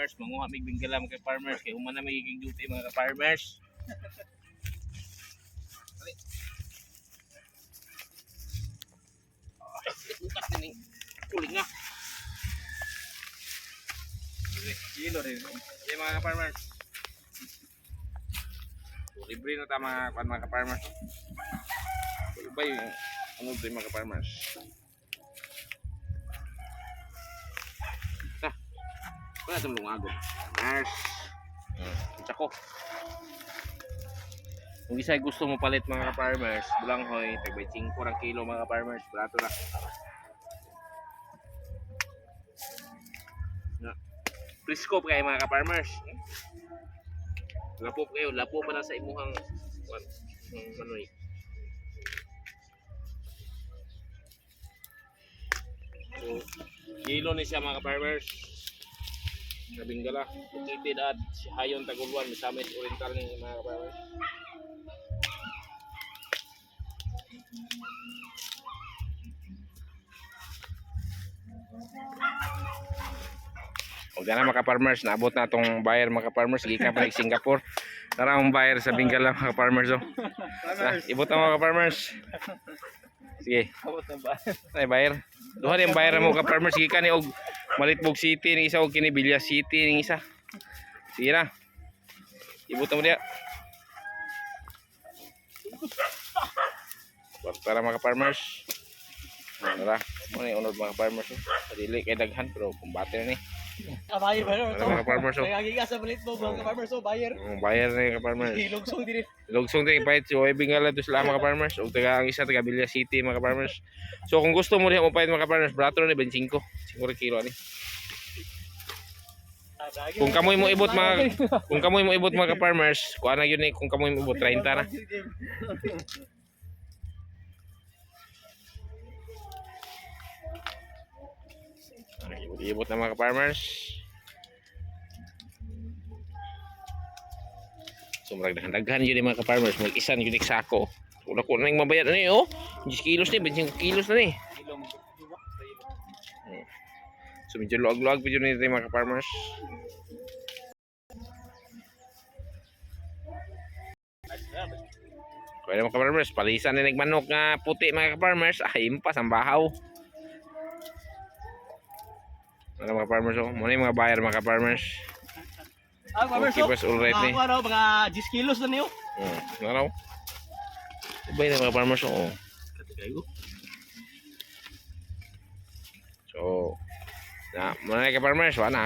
farmers manguha mig bingala mga farmers kay human na magiging duty mga farmers Bukas din eh. Kuling na. Kilo rin. Okay mga ka-farmers. Libre na ta mga, mga, mga ka-farmers. Ano ba yung ano yung mga ka-farmers? Wala itong lungago. Farmers. Hmm. Tsako. Kung isa gusto mo palit mga ka-farmers, bulanghoy, tagbay 5 ng kilo mga ka-farmers, barato na. Na. Frisco pa kayo mga ka-farmers. Lapo pa kayo, lapo pa na sa imuhang ang manoy. So, kilo ni siya mga ka-farmers. Nabinggala, located at Hayon Taguluan, Misamis Oriental ni mga ka-farmers. O na mga farmers, naabot na itong buyer mga farmers, gikan pa ng Singapore. Tara ang buyer sa Bingala mga farmers. Oh. Tara, ibot na mga farmers. Sige, ay buyer. Duha yung buyer mo ka farmers, gikan ni og Malitbog City ni isa og kini Bilya City ni isa. Sige na. Ibot mo diya. Tara mga farmers. Tara, mo ni unod mga farmers. oh. Dili kay daghan pero kumbate na ni. Ah, bayar ba? Tara mga farmers. oh. Nagagigas sa balit mo, mga farmers, so bayar. Ang bayar na yung farmers. Hilugsong din. Lugsong tayo pahit si Oy Bingala to sila mga farmers. O taga ang isa taga Bilya City mga farmers. So kung gusto mo rin mo pahit mga farmers, brato ni 25. 5 kilo ni. Kung kamoy mo ibot mga kung kamoy mo ibot mga farmers, kuha na yun eh kung kamoy mo ibot 30 na. Ibot na mga farmers. So marag daghan yun mga farmers, mag isan yun yung sako. Wala ko na yung mabayad na eh, oh. 10 kilos ni, 25 kilos na ni. So medyo luag-luag video yung mga farmers. Kaya mga farmers, palisan na nagmanok nga puti mga farmers, ay impas ang bahaw. Ano mga farmers oh, muna yung mga buyer mga farmers. Ah, farmers, Okay, so. boss, all right ni. Mga, ano, mga 10 kilos na niyo. Hmm, naraw. Iba yung mga farmers oh. So, na, muna na ka farmers, wala na.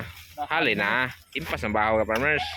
Hali na. Impas ang bahaw ka farmers.